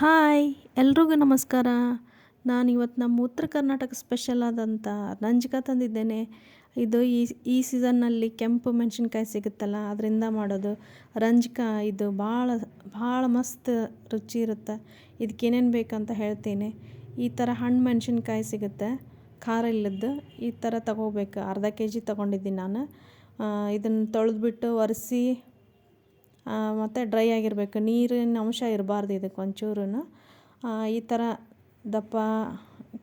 Hi, ಎಲ್ರಿಗೂ ನಮಸ್ಕಾರ. ನಾನು ಇವತ್ತು ನಮ್ಮ ಉತ್ತರ ಕರ್ನಾಟಕ ಸ್ಪೆಷಲ್ ಆದಂಥ ರಂಜಕ ತಂದಿದ್ದೇನೆ. ಇದು ಈ ಈ ಸೀಸನ್ನಲ್ಲಿ ಕೆಂಪು ಮೆಣಸಿನ್ಕಾಯಿ ಸಿಗುತ್ತಲ್ಲ, ಅದರಿಂದ ಮಾಡೋದು. ರಂಜಕ, ಇದು ಭಾಳ ಭಾಳ ಮಸ್ತ್ ರುಚಿ ಇರುತ್ತೆ. ಇದಕ್ಕೆ ಏನೇನು ಬೇಕಂತ ಹೇಳ್ತೀನಿ. ಈ ಥರ ಹಣ್ಣು ಮೆಣಸಿನ್ಕಾಯಿ ಸಿಗುತ್ತೆ, ಖಾರ ಇಲ್ಲದ್ದು. ಈ ಥರ ತಗೋಬೇಕು. ಅರ್ಧ ಕೆ ಜಿ ತೊಗೊಂಡಿದ್ದೀನಿ ನಾನು. ಇದನ್ನು ತೊಳೆದ್ಬಿಟ್ಟು ಒರೆಸಿ ಮತ್ತು ಡ್ರೈ ಆಗಿರಬೇಕು. ನೀರಿನ ಅಂಶ ಇರಬಾರ್ದು ಇದಕ್ಕೆ ಒಂಚೂರು ಈ ಥರ ದಪ್ಪ,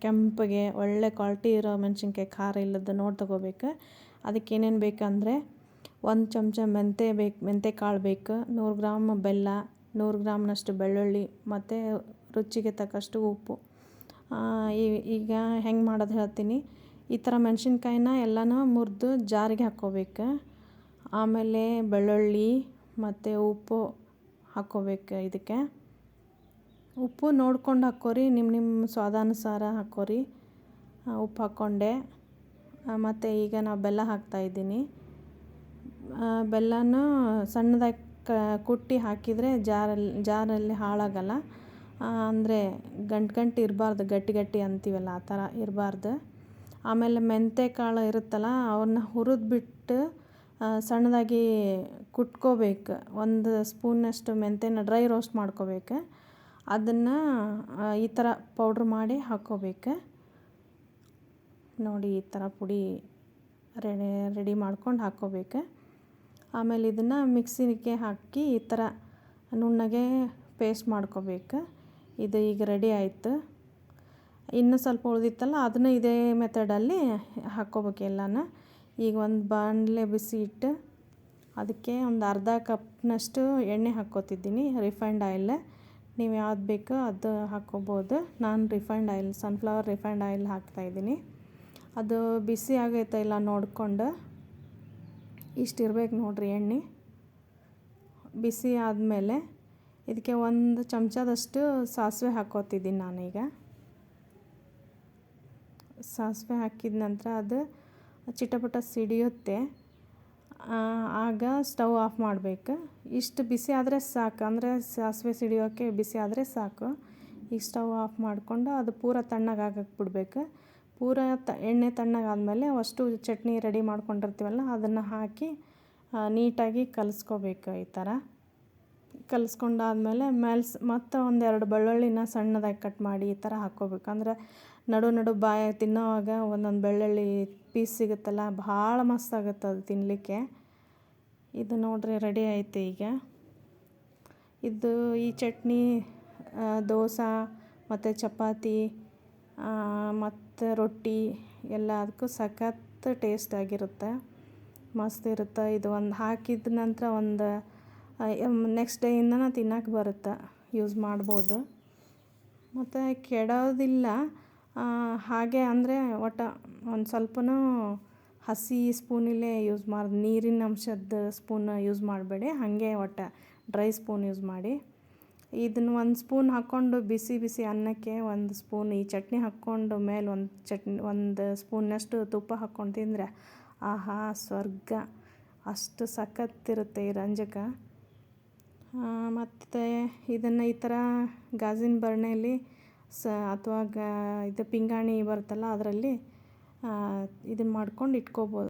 ಕೆಂಪಗೆ ಒಳ್ಳೆ ಕ್ವಾಲಿಟಿ ಇರೋ ಮೆಣಸಿನ್ಕಾಯಿ ಖಾರ ಇಲ್ಲದ್ದು ನೋಡಿ ತೊಗೋಬೇಕು. ಅದಕ್ಕೆ ಏನೇನು ಬೇಕಂದರೆ ಒಂದು ಚಮಚ ಮೆಂತೆ ಬೇಕು, ಮೆಂತೆ ಕಾಳು ಬೇಕು. ನೂರು ಗ್ರಾಮ್ ಬೆಲ್ಲ, ನೂರು ಗ್ರಾಮ್ನಷ್ಟು ಬೆಳ್ಳುಳ್ಳಿ, ಮತ್ತು ರುಚಿಗೆ ತಕ್ಕಷ್ಟು ಉಪ್ಪು. ಈಗ ಹೆಂಗೆ ಮಾಡೋದು ಹೇಳ್ತೀನಿ. ಈ ಥರ ಮೆಣಸಿನ್ಕಾಯಿನ ಎಲ್ಲನೂ ಮುರಿದು ಜಾರಿಗೆ ಹಾಕ್ಕೋಬೇಕು. ಆಮೇಲೆ ಬೆಳ್ಳುಳ್ಳಿ ಮತ್ತು ಉಪ್ಪು ಹಾಕ್ಕೋಬೇಕು ಇದಕ್ಕೆ. ಉಪ್ಪು ನೋಡ್ಕೊಂಡು ಹಾಕ್ಕೋರಿ ನಿಮ್ಮ ನಿಮ್ಮ ಸ್ವಾದಾನುಸಾರ ಹಾಕ್ಕೋರಿ ಉಪ್ಪು ಹಾಕ್ಕೊಂಡೆ ಮತ್ತು ಈಗ ನಾವು ಬೆಲ್ಲ ಹಾಕ್ತಾಯಿದ್ದೀನಿ ಬೆಲ್ಲನೂ ಸಣ್ಣದಾಗಿ ಕ, ಕುಟ್ಟಿ ಹಾಕಿದರೆ ಜಾರಲ್ಲಿ ಜಾರಲ್ಲಿ ಹಾಳಾಗಲ್ಲ. ಅಂದರೆ ಗಂಟು ಗಂಟು ಇರಬಾರ್ದು, ಗಟ್ಟಿ ಗಟ್ಟಿ ಅಂತೀವಲ್ಲ ಆ ಥರ ಇರಬಾರ್ದು. ಆಮೇಲೆ ಮೆಂತೆ ಕಾಳು ಇರುತ್ತಲ್ಲ ಅವನ್ನ ಹುರಿದ್ಬಿಟ್ಟು ಸಣ್ಣದಾಗಿ ಕುಟ್ಕೋಬೇಕು. ಒಂದು ಸ್ಪೂನಷ್ಟು ಮೆಂತ್ಯನ ಡ್ರೈ ರೋಸ್ಟ್ ಮಾಡ್ಕೋಬೇಕು. ಅದನ್ನು ಈ ಥರ ಪೌಡ್ರ್ ಮಾಡಿ ಹಾಕ್ಕೋಬೇಕು. ನೋಡಿ, ಈ ಥರ ಪುಡಿ ರೆಡಿ ರೆಡಿ ಮಾಡ್ಕೊಂಡು ಹಾಕ್ಕೋಬೇಕು. ಆಮೇಲೆ ಇದನ್ನು ಮಿಕ್ಸಿಗೆ ಹಾಕಿ ಈ ಥರ ನುಣ್ಣಗೆ ಪೇಸ್ಟ್ ಮಾಡ್ಕೋಬೇಕು. ಇದು ಈಗ ರೆಡಿ ಆಯಿತು. ಇನ್ನೂ ಸ್ವಲ್ಪ ಉಳಿದಿತ್ತಲ್ಲ, ಅದನ್ನು ಇದೇ ಮೆಥಡಲ್ಲಿ ಹಾಕ್ಕೋಬೇಕು ಎಲ್ಲನೂ. ಈಗ ಒಂದು ಬಾಣಲೆ ಬಿಸಿ ಇಟ್ಟು ಅದಕ್ಕೆ ಒಂದು ಅರ್ಧ ಕಪ್ನಷ್ಟು ಎಣ್ಣೆ ಹಾಕ್ಕೋತಿದ್ದೀನಿ ರಿಫೈಂಡ್ ಆಯಿಲ್ ನೀವು ಯಾವ್ದು ಬೇಕೋ ಅದು ಹಾಕ್ಕೋಬೋದು. ನಾನು refined oil sunflower refined oil ಹಾಕ್ತಾಯಿದ್ದೀನಿ ಅದು ಬಿಸಿ ಆಗೈತಾ ಇಲ್ಲ ನೋಡಿಕೊಂಡು, ಇಷ್ಟು ಇರ್ಬೇಕು ನೋಡಿರಿ ಎಣ್ಣೆ. ಬಿಸಿ ಆದಮೇಲೆ ಇದಕ್ಕೆ ಒಂದು ಚಮಚದಷ್ಟು ಸಾಸಿವೆ ಹಾಕ್ಕೋತಿದ್ದೀನಿ ನಾನೀಗ. ಸಾಸಿವೆ ಹಾಕಿದ ನಂತರ ಅದು ಚಿಟಪಟ ಸಿಡಿಯುತ್ತೆ. ಆಗ ಸ್ಟವ್ ಆಫ್ ಮಾಡಬೇಕು. ಇಷ್ಟು ಬಿಸಿ ಆದರೆ ಸಾಕು. ಅಂದರೆ ಸಾಸಿವೆ ಸಿಡಿಯೋಕ್ಕೆ ಬಿಸಿ ಆದರೆ ಸಾಕು. ಈಗ ಸ್ಟವ್ ಆಫ್ ಮಾಡಿಕೊಂಡು ಅದು ಪೂರ ತಣ್ಣಗಾಗಕ್ಕೆ ಬಿಡಬೇಕು. ಪೂರ ತ, ಎಣ್ಣೆ ತಣ್ಣಗಾದಮೇಲೆ ಅಷ್ಟು ಚಟ್ನಿ ರೆಡಿ ಮಾಡ್ಕೊಂಡಿರ್ತೀವಲ್ಲ, ಅದನ್ನು ಹಾಕಿ ನೀಟಾಗಿ ಕಲಿಸ್ಕೋಬೇಕು ಈ ಥರ. ಕಲಿಸ್ಕೊಂಡಾದ್ಮೇಲೆ ಮೆಲ್ಸ್ ಮತ್ತು ಒಂದೆರಡು ಬೆಳ್ಳುಳ್ಳಿನ ಸಣ್ಣದಾಗಿ ಕಟ್ ಮಾಡಿ ಈ ಥರ ಹಾಕ್ಕೋಬೇಕು. ಅಂದರೆ ನಡು ನಡು ಬಾಯ ತಿನ್ನೋವಾಗ ಒಂದೊಂದು ಬೆಳ್ಳುಳ್ಳಿ ಪೀಸ್ ಸಿಗುತ್ತಲ್ಲ, ಭಾಳ ಮಸ್ತಾಗುತ್ತೆ ಅದು ತಿನ್ನಲಿಕ್ಕೆ ಇದು ನೋಡ್ರಿ ರೆಡಿ ಐತೆ ಈಗ. ಇದು ಈ ಚಟ್ನಿ ದೋಸೆ ಮತ್ತು ಚಪಾತಿ ಮತ್ತು ರೊಟ್ಟಿ ಎಲ್ಲದಕ್ಕೂ ಸಖತ್ ಟೇಸ್ಟ್ ಆಗಿರುತ್ತೆ. ಮಸ್ತ್ ಇರುತ್ತೆ. ಇದು ಒಂದು ಹಾಕಿದ ನಂತರ ಒಂದು ನೆಕ್ಸ್ಟ್ ಡೇಯಿಂದನೇ ತಿನ್ನಕ್ಕೆ ಬರುತ್ತೆ, ಯೂಸ್ ಮಾಡ್ಬೋದು. ಮತ್ತು ಕೆಡೋದಿಲ್ಲ ಹಾಗೆ ಅಂದರೆ ಒಟ್ಟು ಒಂದು ಸ್ವಲ್ಪನೂ ಹಸಿ ಸ್ಪೂನಿಲ್ಲೇ ಯೂಸ್ ಮಾಡಿ, ನೀರಿನ ಅಂಶದ ಸ್ಪೂನ್ ಯೂಸ್ ಮಾಡಬೇಡಿ, ಹಾಗೆ ಒಟ್ಟು ಡ್ರೈ ಸ್ಪೂನ್ ಯೂಸ್ ಮಾಡಿ. ಇದನ್ನು ಒಂದು ಸ್ಪೂನ್ ಹಾಕ್ಕೊಂಡು ಬಿಸಿ ಬಿಸಿ ಅನ್ನಕ್ಕೆ ಒಂದು ಸ್ಪೂನ್, ಈ ಚಟ್ನಿ ಹಾಕ್ಕೊಂಡು ಮೇಲೆ ಒಂದು ಚಟ್ನಿ, ಒಂದು ಸ್ಪೂನ್ನಷ್ಟು ತುಪ್ಪ ಹಾಕ್ಕೊಂಡು ತಿಂದರೆ, ಆಹಾ, ಸ್ವರ್ಗ. ಅಷ್ಟು ಸಖತ್ತಿರುತ್ತೆ ಈ ರಂಜಕ. ಮತ್ತು ಇದನ್ನು ಈ ಥರ ಗಾಜಿನ ಬರಣೆಯಲ್ಲಿ ಸ, ಅಥವಾ ಗ, ಇದು ಪಿಂಗಾಣಿ ಬರುತ್ತಲ್ಲ ಅದರಲ್ಲಿ ಇದನ್ನು ಮಾಡ್ಕೊಂಡು ಇಟ್ಕೋಬೋದು.